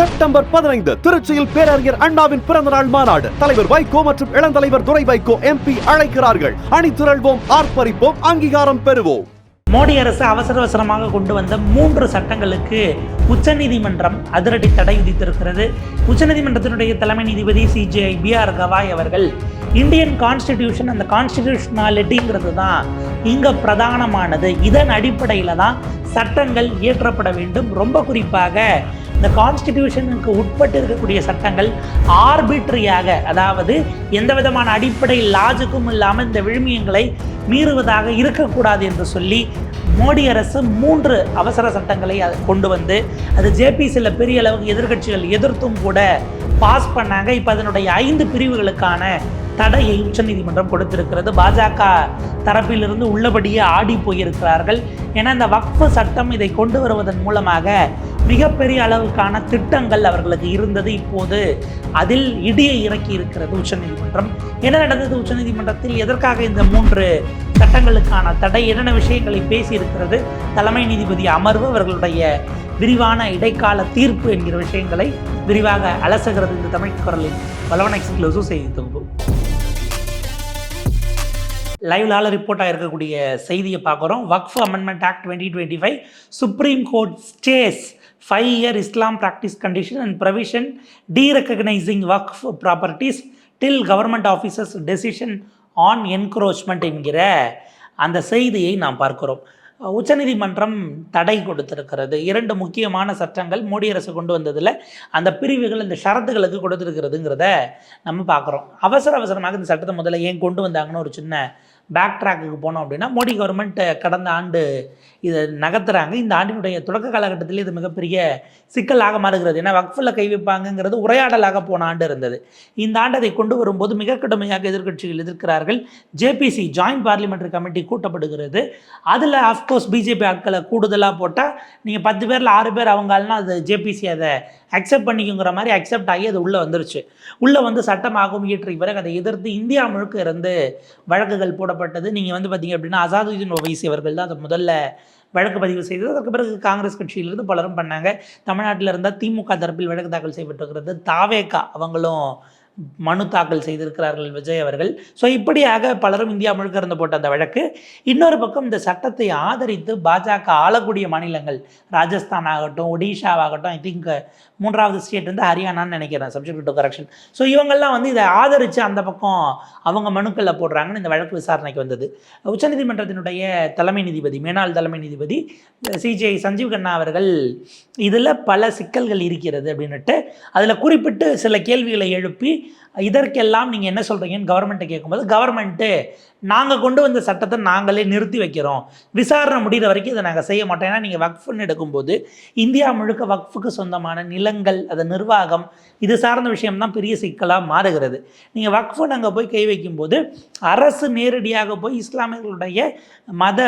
September பதினைந்து திருச்சியில் பேரறிஞர் அண்ணாவின் பிறந்த நாள் மாநாடு. தலைவர் வைகோ மற்றும் இளந்தலைவர் துரை வைகோ எம்பி அழைக்கிறார்கள். அணிதிரள்வோம் ஆர்ப்பரிப்போம் அங்கீகாரம் பெறுவோம். மோடி அரசு அவசர அவசரமாக கொண்டு வந்த மூன்று சட்டங்களுக்கு உச்சநீதிமன்றம் அதிரடி தடை விதித்திருக்கிறது. உச்சநீதிமன்றத்தினுடைய தலைமை நீதிபதி சிஜிஐ பி ஆர் கவாய் அவர்கள் இந்தியன் கான்ஸ்டிடியூஷன் அந்த கான்ஸ்டிடியூஷனாலிட்டிங்கிறது தான் இங்கே பிரதானமானது. இதன் அடிப்படையில் தான் சட்டங்கள் இயற்றப்பட வேண்டும். ரொம்ப குறிப்பாக இந்த கான்ஸ்டிடியூஷனுக்கு உட்பட்டு இருக்கக்கூடிய சட்டங்கள் ஆர்பிட்ரியாக அதாவது எந்த விதமான அடிப்படை லாஜிக்கும் இல்லாமல் இந்த விழுமியங்களை மீறுவதாக இருக்கக்கூடாது என்று சொல்லி மோடி அரசு மூன்று அவசர சட்டங்களை அது கொண்டு வந்து அது ஜேபிசியில் பெரிய அளவுக்கு எதிர்க்கட்சிகள் எதிர்த்தும் கூட பாஸ் பண்ணாங்க. இப்போ அதனுடைய ஐந்து பிரிவுகளுக்கான தடையை உச்சநீதிமன்றம் கொடுத்திருக்கிறது. பாஜக தரப்பிலிருந்து உள்ளபடியே ஆடி போயிருக்கிறார்கள். ஏன்னா இந்த வக்ஃபு சட்டம் இதை கொண்டு வருவதன் மூலமாக மிகப்பெரிய அளவுக்கான திட்டங்கள் அவர்களுக்கு இருந்தது இப்போது. அதில் இடியை இறக்கி இருக்கிறது உச்சநீதிமன்றம். என்ன நடந்தது உச்சநீதிமன்றத்தில்? எதற்காக இந்த மூன்று சட்டங்களுக்கான தடை? என்னென்ன விஷயங்களை பேசியிருக்கிறது? தலைமை நீதிபதி அமர்வு அவர்களுடைய விரிவான இடைக்கால தீர்ப்பு என்கிற விஷயங்களை விரிவாக அலசுகிறது இந்த தமிழ் குரலின் வளவன் எக்ஸ்க்ளூசிவ் செய்தி தொகுப்பு. லைவ்லால ரிப்போர்ட் ஆகிருக்கக்கூடிய செய்தியை பார்க்குறோம். Waqf amendment act twenty twenty five supreme court stays five year Islam practice condition and provision derecognising work properties till government officers decision on encroachment என்கிற அந்த செய்தியை நாம் பார்க்கிறோம். உச்சநீதிமன்றம் தடை கொடுத்திருக்கிறது. இரண்டு முக்கியமான சட்டங்கள் மோடி அரசு கொண்டு வந்ததில் அந்த பிரிவுகள் இந்த ஷரத்துகளுக்கு கொடுத்துருக்கிறதுங்கிறத நம்ம பார்க்குறோம். அவசர அவசரமாக இந்த சட்டத்தை முதல்ல ஏன் கொண்டு வந்தாங்கன்னு ஒரு சின்ன பேக் ட்ராக்குக்கு போனோம் அப்படின்னா மோடி கவர்மெண்ட் கடந்த ஆண்டு இதை நகர்த்துறாங்க. இந்த ஆண்டினுடைய தொடக்க காலகட்டத்தில் இது மிகப்பெரிய சிக்கலாக மாறுகிறது. ஏன்னா வக்ஃபில் கை வைப்பாங்கங்கிறது உரையாடலாக போன ஆண்டு இருந்தது. இந்த ஆண்டு அதை கொண்டு வரும்போது மிக கடுமையாக எதிர்க்கட்சிகள் எதிர்க்கிறார்கள். ஜேபிசி ஜாயின்ட் பார்லிமெண்ட்ரி கமிட்டி கூட்டப்படுகிறது. அதில் ஆஃப்கோர்ஸ் பிஜேபி ஆட்களை கூடுதலாக போட்டால் நீங்கள் பத்து பேரில் ஆறு பேர் அவங்க அது ஜேபிசி அதை அக்செப்ட் பண்ணிக்குங்கிற மாதிரி அக்செப்ட் ஆகி அது உள்ளே வந்துருச்சு. உள்ளே வந்து சட்டமாகவும் இயற்றிய பிறகு அதை எதிர்த்து இந்தியா முழுக்க இருந்து வழக்குகள் போடப்பட்டது. நீங்கள் வந்து பார்த்தீங்க அப்படின்னா அசாதுதீன் ஒவைசி அவர்கள் தான் அதை முதல்ல வழக்கு பதிவு செய்தது. அதற்கு பிறகு காங்கிரஸ் கட்சியிலிருந்து பலரும் பண்ணாங்க. தமிழ்நாட்டில் இருந்தால் திமுக தரப்பில் வழக்கு தாக்கல் செய்யப்பட்டிருக்கிறது. தாவேக்கா அவங்களும் மனு தாக்கல் செய்திருக்கிறார்கள் விஜய் அவர்கள். ஸோ இப்படியாக பலரும் இந்தியா முழுக்க இருந்து போட்ட அந்த வழக்கு. இன்னொரு பக்கம் இந்த சட்டத்தை ஆதரித்து பாஜக ஆளக்கூடிய மாநிலங்கள் ராஜஸ்தான் ஆகட்டும் ஒடிஷாவாகட்டும் ஐ திங்க் மூன்றாவது ஸ்டேட் வந்து ஹரியானான்னு நினைக்கிறேன் சப்ஜெக்ட் டு கரெக்ஷன் ஸோ இவங்கெல்லாம் வந்து இதை ஆதரித்து அந்த பக்கம் அவங்க மனுக்களில் போடுறாங்கன்னு இந்த வழக்கு விசாரணைக்கு வந்தது. உச்சநீதிமன்றத்தினுடைய தலைமை நீதிபதி மேனாள் தலைமை நீதிபதி சிஜிஐ சஞ்சீவ் கண்ணா அவர்கள் இதில் பல சிக்கல்கள் இருக்கிறது அப்படின்னுட்டு அதில் குறிப்பிட்டு சில கேள்விகளை எழுப்பி இதற்கெல்லாம் நீங்கள் என்ன சொல்கிறீங்கன்னு கவர்மெண்ட்டை கேட்கும்போது கவர்மெண்ட்டு நாங்கள் கொண்டு வந்த சட்டத்தை நாங்களே நிறுத்தி வைக்கிறோம். விசாரணை முடிகிற வரைக்கும் இதை நாங்கள் செய்ய மாட்டோம். ஏன்னா நீங்கள் வக்ஃபுன்னு எடுக்கும்போது இந்தியா முழுக்க வக்ஃபுக்கு சொந்தமான நிலங்கள் அதை நிர்வாகம் இது சார்ந்த விஷயம்தான் பெரிய சிக்கலாக மாறுகிறது. நீங்கள் வக்ஃபு நாங்கள் போய் கை வைக்கும்போது அரசு நேரடியாக போய் இஸ்லாமியர்களுடைய மத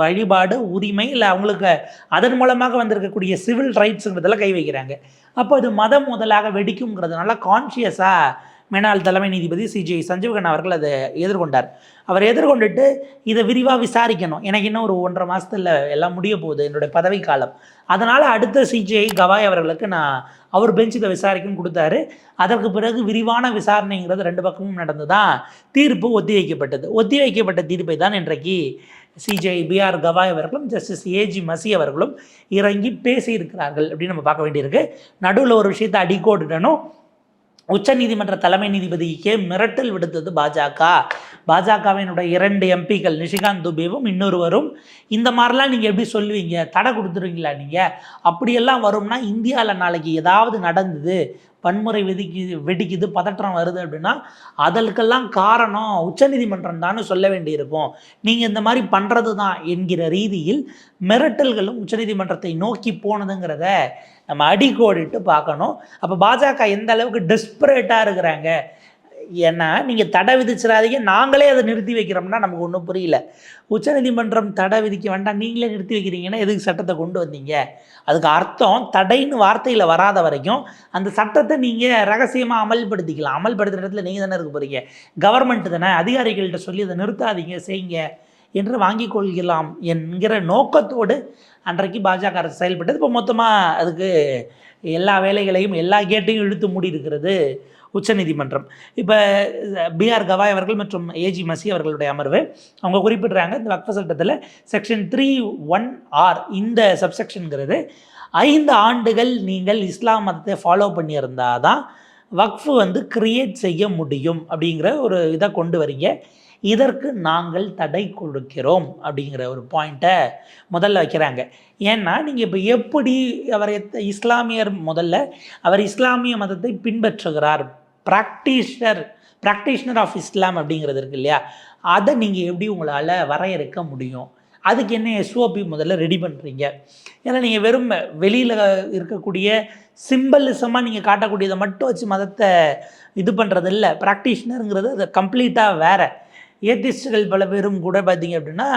வழிபாடு உரிமை இல்லை அவங்களுக்கு அதன் மூலமாக வந்திருக்கக்கூடிய சிவில் ரைட்ஸுங்கிறதெல்லாம் கை வைக்கிறாங்க. அப்போ இது மதம் முதலாக வெடிக்குங்கிறதுனால கான்ஷியஸாக மேனாள் தலைமை நீதிபதி சிஜிஐ சஞ்சீவகன் அவர்கள் அதை எதிர்கொண்டார். அவர் எதிர்கொண்டுட்டு இதை விரிவாக விசாரிக்கணும். எனக்கு இன்னும் ஒரு ஒன்றரை மாதத்தில் எல்லாம் முடிய போகுது என்னுடைய பதவி காலம் அதனால் அடுத்த சிஜிஐ கவாய் அவர்களுக்கு நான் அவர் பெஞ்ச் இதை விசாரிக்கும் கொடுத்தாரு. அதற்கு பிறகு விரிவான விசாரணைங்கிறது ரெண்டு பக்கமும் நடந்து தான் தீர்ப்பு ஒத்தி வைக்கப்பட்டது ஒத்தி வைக்கப்பட்ட தீர்ப்பை தான் இன்றைக்கு சிஜே பிஆர் கவாய் அவர்களும் ஜஸ்டிஸ் ஏஜி மசி அவர்களும் இறங்கி பேசியிருக்கிறார்கள் அப்படின்னு நம்ம பார்க்க வேண்டியிருக்கு. நடுவில் ஒரு விஷயத்தை அடிக்கோடிடணும். உச்சநீதிமன்ற தலைமை நீதிபதிக்கே மிரட்டல் விடுத்தது பாஜக. பாஜகவினுடைய இரண்டு எம்பிக்கள் நிஷிகாந்த் துபேவும் இன்னொருவரும் இந்த மாதிரிலாம் நீங்கள் எப்படி சொல்லுவீங்க? தடை கொடுத்துருவீங்களா நீங்கள் அப்படியெல்லாம் வரும்னா இந்தியாவில் நாளைக்கு ஏதாவது நடந்தது. வன்முறை வெடிக்கு வெடிக்குது பதற்றம் வருது அப்படின்னா அதற்கெல்லாம் காரணம் உச்சநீதிமன்றம் தான் சொல்ல வேண்டியிருக்கும். நீங்கள் இந்த மாதிரி பண்ணுறது தான் என்கிற ரீதியில் மிரட்டல்களும் உச்சநீதிமன்றத்தை நோக்கி போனதுங்கிறத நம்ம அடிக்கோடிட்டு பார்க்கணும். அப்போ பாஜக எந்த அளவுக்கு டெஸ்பரேட்டாக இருக்கிறாங்க? ஏன்னா நீங்கள் தடை விதிச்சிடாதீங்க. நாங்களே அதை நிறுத்தி வைக்கிறோம்னா நமக்கு ஒன்றும் புரியல. உச்சநீதிமன்றம் தடை விதிக்க வேண்டாம். நீங்களே நிறுத்தி வைக்கிறீங்கன்னா எதுக்கு சட்டத்தை கொண்டு வந்தீங்க? அதுக்கு அர்த்தம் தடைன்னு வார்த்தையில் வராத வரைக்கும் அந்த சட்டத்தை நீங்கள் ரகசியமாக அமல்படுத்திக்கலாம். அமல்படுத்துகிற இடத்துல நீங்கள் தானே இருக்க போகிறீங்க கவர்மெண்ட் தானே அதிகாரிகள்கிட்ட சொல்லி அதை நிறுத்தாதீங்க செய்யுங்க என்று வாங்கிக் கொள்கலாம் என்கிற நோக்கத்தோடு அன்றைக்கு பாஜக அரசு செயல்பட்டது. இப்போ மொத்தமாக அதுக்கு எல்லா வேலைகளையும் எல்லா கேட்டையும் இழுத்து மூடி இருக்கிறது உச்சநீதிமன்றம். இப்போ பிஆர் கவாய் அவர்கள் மற்றும் ஏஜி மசி அவர்களுடைய அமர்வு அவங்க குறிப்பிடுறாங்க இந்த வக்ஃப சட்டத்தில் செக்ஷன் த்ரீ ஒன் ஆர் இந்த சப்செக்ஷனுங்கிறது ஐந்து ஆண்டுகள் நீங்கள் இஸ்லாம் மதத்தை ஃபாலோ பண்ணியிருந்தால் தான் வக்ஃபு வந்து கிரியேட் செய்ய முடியும் அப்படிங்கிற ஒரு இதை கொண்டு வரீங்க. இதற்கு நாங்கள் தடை கொடுக்கிறோம் அப்படிங்கிற ஒரு பாயிண்ட்டை முதல்ல வைக்கிறாங்க. ஏன்னா நீங்கள் இப்போ எப்படி அவர் இஸ்லாமியர் முதல்ல அவர் இஸ்லாமிய மதத்தை பின்பற்றுகிறார்? ப்ராக்டிஷனர் ப்ராக்டிஷனர் ஆஃப் இஸ்லாம் அப்படிங்கிறது இருக்கு இல்லையா? அதை நீங்கள் எப்படி உங்களால் வரையறுக்க முடியும்? அதுக்கு என்ன எஸ்ஓபி முதல்ல ரெடி பண்ணுறீங்க ஏன்னா நீங்கள் வெறும் வெளியில் இருக்கக்கூடிய சிம்பலிசமாக நீங்கள் காட்டக்கூடியதை மட்டும் வச்சு மதத்தை இது பண்ணுறது இல்லை ப்ராக்டிஷனருங்கிறது அது கம்ப்ளீட்டாக வேறு. ஏத்திஸ்டுகள் பல பேரும் கூட பார்த்தீங்க அப்படின்னா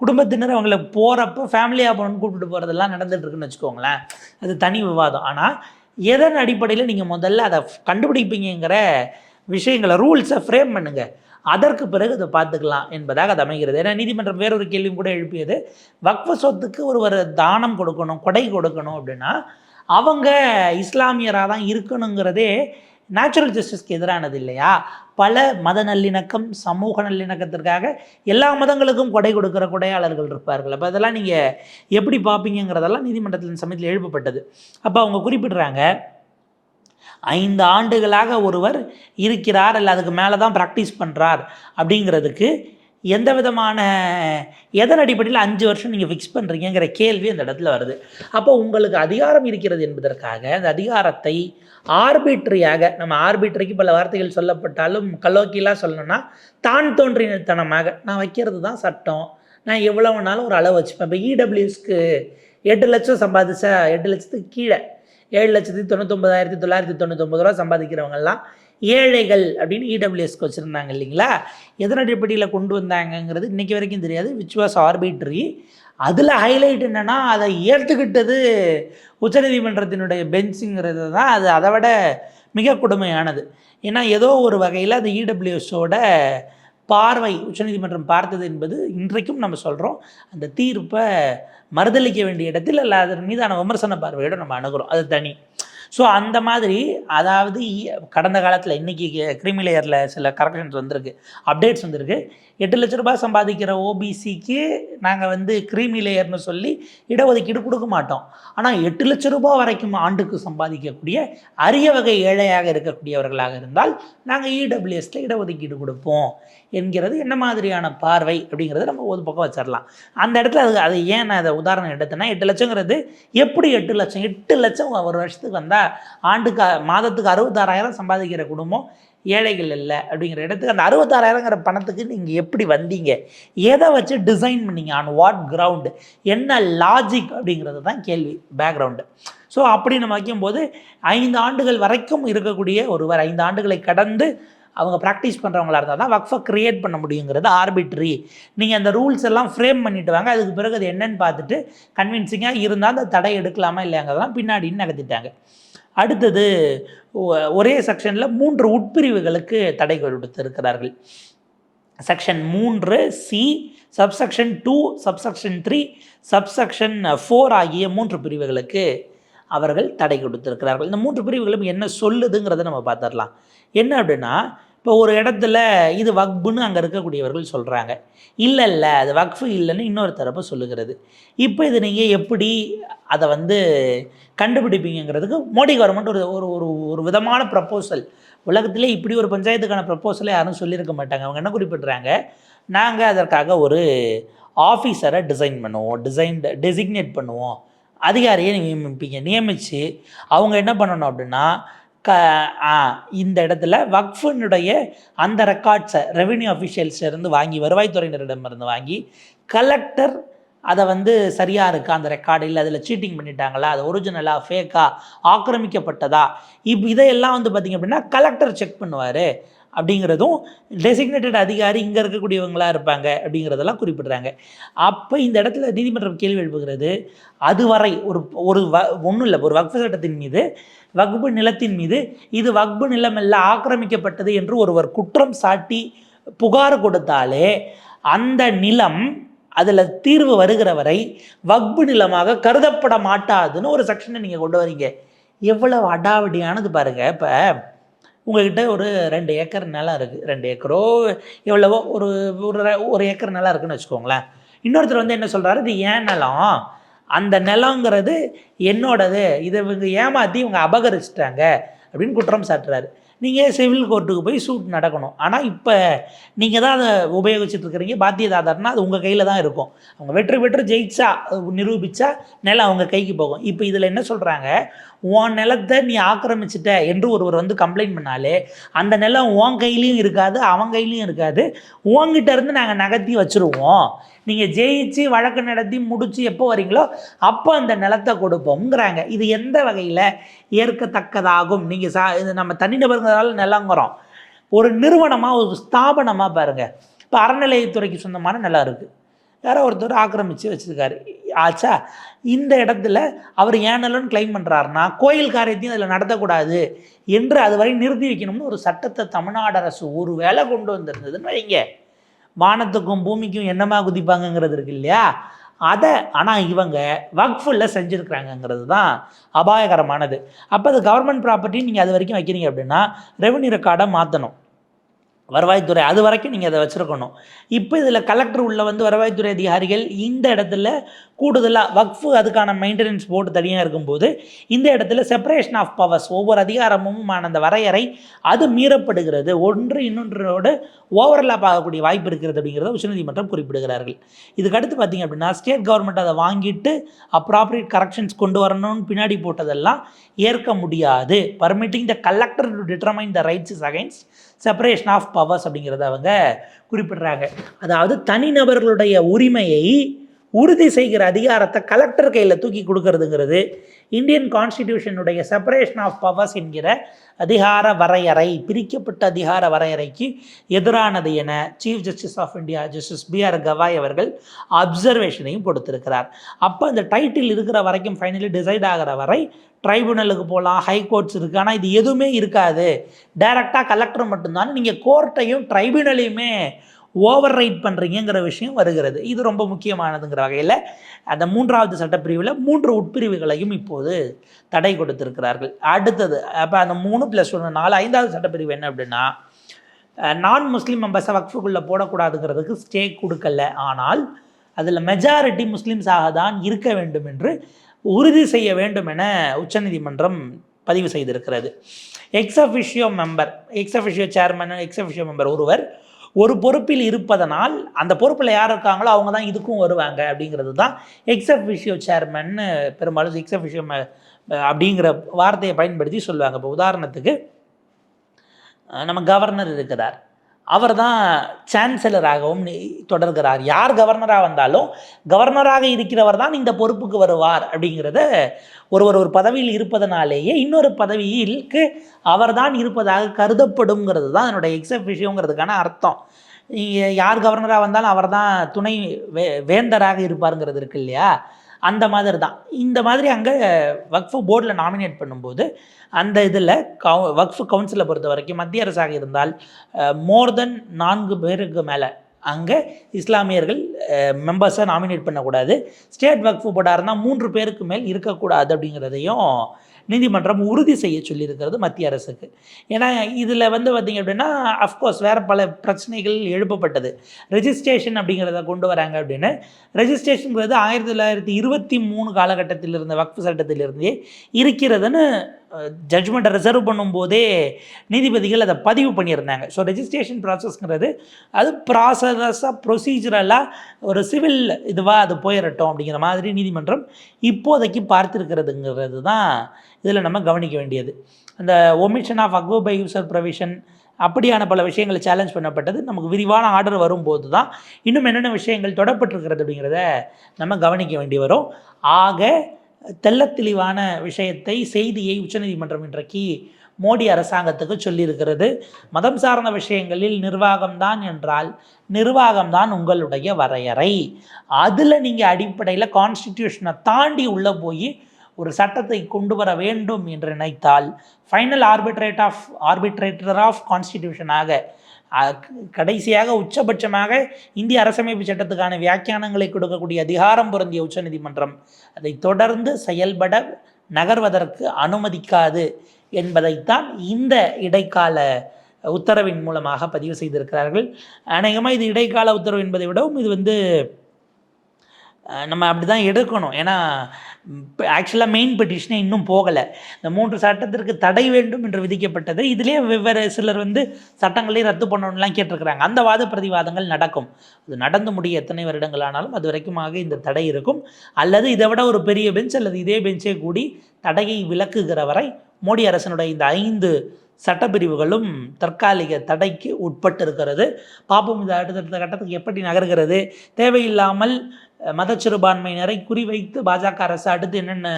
குடும்பத்தினர் அவங்கள போகிறப்ப ஃபேமிலியாக போகணும்னு கூப்பிட்டு போகிறதெல்லாம் நடந்துகிட்ருக்குன்னு வச்சுக்கோங்களேன். அது தனி விவாதம். ஆனால் எதன் அடிப்படையில் நீங்கள் முதல்ல அதை கண்டுபிடிப்பீங்கிற விஷயங்களை ரூல்ஸை ஃப்ரேம் பண்ணுங்கள் அதற்கு பிறகு அதை பார்த்துக்கலாம் என்பதாக அது அமைகிறது. ஏன்னா நீதிமன்றம் வேறொரு கேள்வியும் கூட எழுப்பியது வக்ஃப சொத்துக்கு ஒருவர் தானம் கொடுக்கணும் கொடை கொடுக்கணும் அப்படின்னா அவங்க இஸ்லாமியராக தான் இருக்கணுங்கிறதே நேச்சுரல் ஜஸ்டிஸ்க்கு எதிரானது இல்லையா? பல மத நல்லிணக்கம் சமூக நல்லிணக்கத்திற்காக எல்லா மதங்களுக்கும் கொடை கொடுக்குற கொடையாளர்கள் இருப்பார்கள். அப்போ அதெல்லாம் நீங்கள் எப்படி பார்ப்பீங்கிறதெல்லாம் நீதிமன்றத்தின் சமயத்தில் எழுப்பப்பட்டது. அப்போ அவங்க குறிப்பிடுறாங்க ஐந்து ஆண்டுகளாக ஒருவர் இருக்கிறார் அல்ல அதுக்கு மேலே தான் ப்ராக்டிஸ் பண்ணுறார் அப்படிங்கிறதுக்கு எந்த விதமான எதன் அடிப்படையில் அஞ்சு வருஷம் நீங்கள் ஃபிக்ஸ் பண்ணுறீங்கிற கேள்வி அந்த இடத்துல வருது. அப்போ உங்களுக்கு அதிகாரம் இருக்கிறது என்பதற்காக அந்த அதிகாரத்தை ஆர்பிட்ரியாக நம்ம ஆர்பிட்ரிக்கு பல வார்த்தைகள் சொல்லப்பட்டாலும் கலோக்கியெலாம் சொல்லணும்னா தான் தோன்றினத்தனமாக. நான் வைக்கிறது தான் சட்டம். நான் எவ்வளோ வேணாலும் ஒரு அளவு வச்சுப்பேன். இப்போ இடபிள்யூஎஸ்க்கு எட்டு லட்சம் சம்பாதிச்சா எட்டு லட்சத்துக்கு கீழே. ஏழு லட்சத்தி தொண்ணூத்தொம்பதாயிரத்தி தொள்ளாயிரத்தி தொண்ணூத்தொம்பது ரூபா சம்பாதிக்கிறவங்கெல்லாம் ஏழைகள் அப்படின்னு இடபிள்யூஎஸ்க்கு வச்சுருந்தாங்க இல்லைங்களா? எதன் அடிப்படையில் கொண்டு வந்தாங்கங்கிறது இன்றைக்கி வரைக்கும் தெரியாது. விச் வாஸ் ஆர்பிட்ரி அதில் ஹைலைட் என்னென்னா அதை ஏற்றுக்கிட்டது உச்சநீதிமன்றத்தினுடைய பெஞ்சுங்கிறது தான். அது அதை விட மிக கொடுமையானது. ஏன்னா ஏதோ ஒரு வகையில் அது இடபிள்யூஎஸோட பார்வை உச்சநீதிமன்றம் பார்த்தது என்பது இன்றைக்கும் நம்ம சொல்கிறோம் அந்த தீர்ப்பை மறுதளிக்க வேண்டிய இடத்தில் அல்ல அதன் மீதான விமர்சன பார்வையோடு நம்ம அணுகிறோம். அது தனி. ஸோ அந்த மாதிரி அதாவது இ- கடந்த காலத்தில் இன்றைக்கி கிரிமிலேயரில் சில கரெக்ஷன்ஸ் வந்திருக்கு அப்டேட்ஸ் வந்திருக்கு. எட்டு லட்ச ரூபாய் சம்பாதிக்கிற ஓபிசிக்கு நாங்கள் வந்து கிரீமி லேயர்னு சொல்லி இடஒதுக்கீடு கொடுக்க மாட்டோம். ஆனால் எட்டு லட்ச ரூபாய் வரைக்கும் ஆண்டுக்கு சம்பாதிக்கக்கூடிய அரிய வகை ஏழையாக இருக்கக்கூடியவர்களாக இருந்தால் நாங்கள் இடபிள்யூஎஸில் இடஒதுக்கீடு கொடுப்போம் என்கிறது என்ன மாதிரியான பார்வை அப்படிங்கிறத நம்ம ஒரு பக்கம் வச்சிடலாம் அந்த இடத்துல அது அது ஏன் நான் அதை உதாரணம் எடுத்தேன்னா எட்டு லட்சங்கிறது எப்படி எட்டு லட்சம்? எட்டு லட்சம் ஒரு வருஷத்துக்கு வந்தால் ஆண்டுக்கு மாதத்துக்கு அறுபத்தாறாயிரம் சம்பாதிக்கிற குடும்பம் ஏழைகள் இல்லை அப்படிங்கிற இடத்துக்கு அந்த அறுபத்தாறாயிரங்கிற பணத்துக்கு நீங்கள் எப்படி வந்தீங்க? எதை வச்சு டிசைன் பண்ணீங்க? ஆன் வாட் கிரவுண்டு என்ன லாஜிக் அப்படிங்கிறது தான் கேள்வி பேக்ரவுண்டு ஸோ அப்படி நம்ம வைக்கும்போது ஐந்து ஆண்டுகள் வரைக்கும் இருக்கக்கூடிய ஒருவர் ஐந்து ஆண்டுகளை கடந்து அவங்க ப்ராக்டிஸ் பண்ணுறவங்களா இருந்தால் தான் வக்ஃபை க்ரியேட் பண்ண முடியுங்கிறது ஆர்பிட்ரி நீங்கள் அந்த ரூல்ஸ் எல்லாம் ஃப்ரேம் பண்ணிட்டு வாங்க அதுக்கு பிறகு அது என்னன்னு பார்த்துட்டு கன்வின்சிங்காக இருந்தால் அந்த தடை எடுக்கலாமா இல்லையாங்கிறதெல்லாம் பின்னாடின்னு நகர்த்திட்டாங்க. அடுத்தது ஒ- ஒரே செக்ஷனில் மூன்று உட்பிரிவுகளுக்கு தடை கொடுத்திருக்கிறார்கள் செக்ஷன் மூன்று C subsection two subsection three subsection four ஆகிய மூன்று பிரிவுகளுக்கு அவர்கள் தடை கொடுத்திருக்கிறார்கள். இந்த மூன்று பிரிவுகளும் என்ன சொல்லுதுங்கிறத நம்ம பார்த்துடலாம். என்ன அப்படின்னா இப்போ ஒரு இடத்துல இது வக்புன்னு அங்கே இருக்கக்கூடியவர்கள் சொல்கிறாங்க இல்லை இல்லை அது வக்ஃபு இல்லைன்னு இன்னொரு தரப்பு சொல்லுகிறது. இப்போ இது நீங்கள் எப்படி அதை வந்து கண்டுபிடிப்பீங்கிறதுக்கு மோடி கவர்மெண்ட் ஒரு ஒரு ஒரு ஒரு விதமான ப்ரப்போசல் உலகத்திலே இப்படி ஒரு பஞ்சாயத்துக்கான ப்ரப்போசலை யாரும் சொல்லியிருக்க மாட்டாங்க. அவங்க என்ன குறிப்பிட்றாங்க? நாங்கள் அதற்காக ஒரு ஆஃபீஸரை டிசைன் பண்ணுவோம். டிசைன் டெசிக்னேட் பண்ணுவோம். அதிகாரியை நியமிப்பீங்க. நியமித்து அவங்க என்ன பண்ணணும் அப்படின்னா க இந்த இடத்துல வக்ஃபினுடைய அந்த ரெக்கார்ட்ஸை ரெவென்யூ இருந்து வாங்கி வருவாய்த்துறையினரிடமிருந்து வாங்கி கலெக்டர் அதை வந்து சரியாக இருக்கா? அந்த ரெக்கார்டு இல்லை அதில் சீட்டிங் பண்ணிட்டாங்களா? அது ஒரிஜினலா ஃபேக்கா ஆக்கிரமிக்கப்பட்டதா? இப் இதையெல்லாம் வந்து பார்த்திங்க அப்படின்னா கலெக்டர் செக் பண்ணுவார். அப்படிங்கிறதும் டெசிக்னேட்டட் அதிகாரி இங்கே இருக்கக்கூடியவங்களா இருப்பாங்க அப்படிங்கிறதெல்லாம் குறிப்பிடுறாங்க. அப்போ இந்த இடத்துல நீதிமன்றம் கேள்வி எழுப்புகிறது அதுவரை ஒரு ஒரு வ ஒன்றும் இல்லை ஒரு வக்ஃபு சட்டத்தின் மீது வக்பு நிலத்தின் மீது இது வக்பு நிலமல்ல ஆக்கிரமிக்கப்பட்டது என்று ஒருவர் குற்றம் சாட்டி புகார் கொடுத்தாலே அந்த நிலம் அதில் தீர்வு வருகிற வரை வக்பு நிலமாக கருதப்பட மாட்டாதுன்னு ஒரு செக்ஷனை நீங்கள் கொண்டு வரீங்க. எவ்வளவு அடாவடியானது பாருங்கள் இப்போ உங்கள்கிட்ட ஒரு ரெண்டு ஏக்கர் நிலம் இருக்குது ரெண்டு ஏக்கரோ எவ்வளவோ ஒரு ஒரு ஒரு ஏக்கர் நிலம் இருக்குன்னு வச்சுக்கோங்களேன். இன்னொருத்தர் வந்து என்ன சொல்கிறாரு இது ஏன் நிலம்? அந்த நிலங்கிறது என்னோடது. இதை இவங்க ஏமாற்றி இவங்க அபகரிச்சிட்டாங்க அப்படின்னு குற்றம் சாட்டுறாரு. நீங்கள் சிவில் கோர்ட்டுக்கு போய் சூட் நடக்கணும். ஆனால் இப்போ நீங்கள் தான் அதை உபயோகிச்சுட்ருக்கிறீங்க பாத்தியதாதாரனா அது உங்கள் கையில் தான் இருக்கும். அவங்க வெற்றி பெற்று ஜெயிச்சா நிரூபித்தா நிலம் அவங்க கைக்கு போகும். இப்போ இதில் என்ன சொல்கிறாங்க உன் நிலத்தை நீ ஆக்கிரமிச்சிட்ட என்று ஒருவர் வந்து கம்ப்ளைண்ட் பண்ணாலே அந்த நிலம் உன் கையிலையும் இருக்காது அவன் கையிலையும் இருக்காது. உங்ககிட்ட இருந்து நாங்கள் நகர்த்தி வச்சுருவோம். நீங்கள் ஜெயிச்சு வழக்கு நடத்தி முடிச்சு எப்போ வரீங்களோ அப்போ அந்த நிலத்தை கொடுப்போங்கிறாங்க இது எந்த வகையில் ஏற்கத்தக்கதாகும்? நீங்கள் சா இது நம்ம தனிநபருங்கிறதால நிலங்கிறோம். ஒரு நிறுவனமாக ஒரு ஸ்தாபனமாக பாருங்கள் இப்போ அறநிலையத்துறைக்கு சொந்தமான நிலம் இருக்குது யாரோ ஒருத்தர் ஆக்கிரமித்து வச்சுருக்காரு. ஆச்சா இந்த இடத்துல அவர் ஏன் கிளைம் பண்ணுறாருன்னா கோயில் காரியத்தையும் அதில் நடத்தக்கூடாது என்று அதுவரை நிறுத்தி வைக்கணும்னு ஒரு சட்டத்தை தமிழ்நாடு அரசு ஒரு வேளை கொண்டு வந்திருந்ததுன்னு வைங்க. வானத்துக்கும் பூமிக்கும் என்னமா குதிப்பாங்கங்கிறது இருக்கு இல்லையா? அதை ஆனால் இவங்க வக்ஃபுல்ல செஞ்சுருக்கிறாங்கங்கிறது தான் அபாயகரமானது. அப்போ அது கவர்மெண்ட் ப்ராப்பர்ட்டி நீங்கள் அது வரைக்கும் வைக்கிறீங்க அப்படின்னா ரெவன்யூ ரெக்கார்டை மாற்றணும் வருவாய்த்துறை அது வரைக்கும் நீங்கள் அதை வச்சுருக்கணும். இப்போ இதில் கலெக்டர் உள்ள வந்து வருவாய்த்துறை அதிகாரிகள் இந்த இடத்துல கூடுதலாக வக்ஃபு அதுக்கான மெயின்டெனன்ஸ் போர்டு தனியாக இருக்கும்போது இந்த இடத்துல செப்பரேஷன் ஆஃப் பவர்ஸ் ஒவ்வொரு அதிகாரமும் அந்த வரையறை அது மீறப்படுகிறது. ஒன்று இன்னொன்றோடு ஓவர்லாப் ஆகக்கூடிய வாய்ப்பு இருக்கிறது அப்படிங்கிறத உச்சநீதிமன்றம் குறிப்பிடுகிறார்கள். இதுக்கடுத்து பார்த்தீங்க அப்படின்னா ஸ்டேட் கவர்மெண்ட் அதை வாங்கிட்டு அப்ராப்ரியேட் கரெக்ஷன்ஸ் கொண்டு வரணும்னு பின்னாடி போட்டதெல்லாம் ஏற்க முடியாது. Permitting the collector to determine the rights is against separation of powers அப்படிங்கிறத அவங்க குறிப்பிடுறாங்க. அதாவது தனிநபர்களுடைய உரிமையை உறுதி செய்கிற அதிகாரத்தை கலெக்டர் கையில் தூக்கி கொடுக்கறதுங்கிறது இந்தியன் கான்ஸ்டிடியூஷனுடைய செப்பரேஷன் ஆஃப் பவர்ஸ் என்கிற அதிகார வரையறை பிரிக்கப்பட்ட அதிகார வரையறைக்கு எதிரானது என chief justice of India justice B R Gavai அவர்கள் அப்சர்வேஷனையும் கொடுத்திருக்கிறார். அப்போ அந்த டைட்டில் இருக்கிற வரைக்கும் ஃபைனலி டிசைட் ஆகிற வரை ட்ரைபுனலுக்கு போகலாம் ஹை கோர்ட்ஸ் இருக்குது ஆனால் இது எதுவுமே இருக்காது. டைரெக்டாக கலெக்டர் மட்டும்தான். நீங்கள் கோர்ட்டையும் ட்ரைபுனலையுமே ஓவர் ரைட் பண்ணுறீங்கிற விஷயம் வருகிறது. இது ரொம்ப முக்கியமானதுங்கிற வகையில் அந்த மூன்றாவது சட்டப்பிரிவில் மூன்று உட்பிரிவுகளையும் இப்போது தடை கொடுத்திருக்கிறார்கள். அடுத்தது அப்போ அந்த மூணு ப்ளஸ் ஒன்று நாலு ஐந்தாவது சட்டப்பிரிவு என்ன அப்படின்னா நான் முஸ்லீம் மெம்பர்ஸை வக்ஃபுக்குள்ளே போடக்கூடாதுங்கிறதுக்கு ஸ்டே கொடுக்கல. ஆனால் அதில் மெஜாரிட்டி முஸ்லீம்ஸாக தான் இருக்க வேண்டும் என்று உறுதி செய்ய வேண்டும் என உச்சநீதிமன்றம் பதிவு செய்திருக்கிறது. Ex officio member ex officio chairman ex officio member ஒருவர் ஒரு பொறுப்பில் இருப்பதனால் அந்த பொறுப்பில் யார் இருக்காங்களோ அவங்க தான் இதுக்கும் வருவாங்க அப்படிங்கிறது தான் எக்ஸபிஷியோ அஃபிஷியோ சேர்மன் பெரும்பாலும் எக்ஸபிஷியோ அப்படிங்கிற வார்த்தையை பயன்படுத்தி சொல்லுவாங்க. இப்போ உதாரணத்துக்கு நம்ம கவர்னர் இருக்கிறார். அவர் தான் சான்சலராகவும் தொடர்கிறார். யார் கவர்னராக வந்தாலும் கவர்னராக இருக்கிறவர் தான் இந்த பொறுப்புக்கு வருவார் அப்படிங்கிறத ஒருவர் ஒரு பதவியில் இருப்பதனாலேயே இன்னொரு பதவியிலுக்கு அவர்தான் இருப்பதாக கருதப்படுங்கிறது தான் என்னுடைய எக்ஸபிஷியோங்கிறதுக்கான அர்த்தம். யார் கவர்னராக வந்தாலும் அவர் தான் துணை வே வேந்தராக இருப்பாருங்கிறது இருக்கு இல்லையா? அந்த மாதிரி தான். இந்த மாதிரி அங்கே வக்ஃபு போர்டில் நாமினேட் பண்ணும்போது அந்த இதில் கவு வக்ஃபு கவுன்சிலை பொறுத்த வரைக்கும் மத்திய அரசாக இருந்தால் மோர் தென் நான்கு பேருக்கு மேலே அங்கே இஸ்லாமியர்கள் மெம்பர்ஸை நாமினேட் பண்ணக்கூடாது. ஸ்டேட் வக்ஃபு போர்டாக இருந்தால் மூன்று பேருக்கு மேல் இருக்கக்கூடாது அப்படிங்கிறதையும் நீதிமன்றம் உறுதி செய்ய சொல்லியிருக்கிறது மத்திய அரசுக்கு. ஏன்னா இதில் வந்து பார்த்திங்க அப்படின்னா அஃப்கோர்ஸ் வேறு பல பிரச்சனைகள் எழுப்பப்பட்டது. ரெஜிஸ்ட்ரேஷன் அப்படிங்கிறத கொண்டு வராங்க அப்படின்னு. ரெஜிஸ்ட்ரேஷனுங்கிறது ஆயிரத்தி தொள்ளாயிரத்தி இருபத்தி மூணு காலகட்டத்தில் இருந்த வக்ஃபு சட்டத்திலிருந்தே இருக்கிறதுன்னு ஜட்ஜ்மெண்ட்டை ரிசர்வ் பண்ணும்போதே நீதிபதிகள் அதை பதிவு பண்ணியிருந்தாங்க. ஸோ ரெஜிஸ்ட்ரேஷன் ப்ராசஸ்ங்கிறது அது ப்ராசஸாக ப்ரொசீஜரலாக ஒரு சிவில் இதுவாக அது போயிடட்டும் அப்படிங்கிற மாதிரி நீதிமன்றம் இப்போதைக்கு பார்த்துருக்கிறதுங்கிறது தான் இதில் நம்ம கவனிக்க வேண்டியது. அந்த omission of waqf by user provision அப்படியான பல விஷயங்களை சேலஞ்ச் பண்ணப்பட்டது. நமக்கு விரிவான ஆர்டர் வரும்போது தான் இன்னும் என்னென்ன விஷயங்கள் தொடப்பட்டிருக்கிறது அப்படிங்கிறத நம்ம கவனிக்க வேண்டி வரும். ஆக தெள்ளத்தெளிவான விஷயத்தை செய்தியை உச்சநீதிமன்றம் இன்றைக்கு மோடி அரசாங்கத்துக்கு சொல்லியிருக்கிறது. மதம் சார்ந்த விஷயங்களில் நிர்வாகம்தான் என்றால் நிர்வாகம்தான் உங்களுடைய வரையறை. அதில் நீங்கள் அடிப்படையில் கான்ஸ்டிடியூஷனை தாண்டி உள்ளே போய் ஒரு சட்டத்தை கொண்டு வர வேண்டும் என்று நினைத்தால் final arbitrate of arbitrator of கான்ஸ்டிடியூஷனாக கடைசியாக உச்சபட்சமாக இந்திய அரசமைப்பு சட்டத்துக்கான வியாக்கியானங்களை கொடுக்கக்கூடிய அதிகாரம் பொருந்திய உச்சநீதிமன்றம் அதை தொடர்ந்து செயல்பட நகர்வதற்கு அனுமதிக்காது என்பதைத்தான் இந்த இடைக்கால உத்தரவின் மூலமாக பதிவு செய்திருக்கிறார்கள். அநேகமாக இது இடைக்கால உத்தரவு என்பதை விடவும் இது வந்து நம்ம அப்படி தான் எடுக்கணும். ஏன்னா ஆக்சுவலாக மெயின் பெட்டிஷனே இன்னும் போகலை. இந்த மூன்று சட்டத்திற்கு தடை வேண்டும் என்று விதிக்கப்பட்டது. இதிலே வெவ்வேறு சிலர் வந்து சட்டங்களையும் ரத்து பண்ணணும்லாம் கேட்டிருக்கிறாங்க. அந்த வாத பிரதிவாதங்கள் நடக்கும். அது நடந்து முடிய எத்தனை வருடங்கள் ஆனாலும் அது வரைக்குமாக இந்த தடை இருக்கும். அல்லது இதை விட ஒரு பெரிய பெஞ்ச் அல்லது இதே பெஞ்சே கூடி தடையை விலக்குகிற வரை மோடி அரசனுடைய இந்த ஐந்து சட்டப்பிரிவுகளும் தற்காலிக தடைக்கு உட்பட்டு இருக்கிறது பார்ப்போம் இது அடுத்தடுத்த கட்டத்துக்கு எப்படி நகர்கிறது? தேவையில்லாமல் மதச்சிறுபான்மையினரை குறிவைத்து பாஜக அரசு அடுத்து என்னென்ன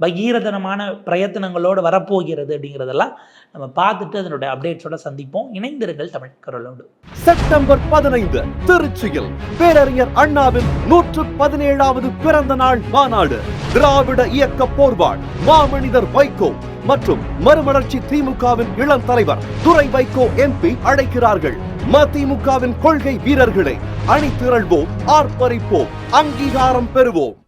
பகீரதனமான பிரயத்தனங்களோடு வரப்போகிறது அப்படிங்கிறதெல்லாம் நம்ம பார்த்துட்டு அதனுடைய அப்டேட்ஸோட சந்திப்போம். இணைந்திருங்கள் தமிழ் குரலோடு. செப்டம்பர் பதினைந்து திருச்சியில் பேரறிஞர் அண்ணாவின் நூற்று பதினேழாவது பிறந்த நாள் மாநாடு. திராவிட இயக்க போர்வாள் மாமனிதர் வைகோ மற்றும் மறுமலர்ச்சி திமுகவின் இளம் தலைவர் துரை வைகோ எம்பி அழைக்கிறார்கள். மதிமுகவின் கொள்கை வீரர்களை அணி திரள்வோம் ஆர்ப்பரிப்போம் அங்கீகாரம் பெறுவோம்.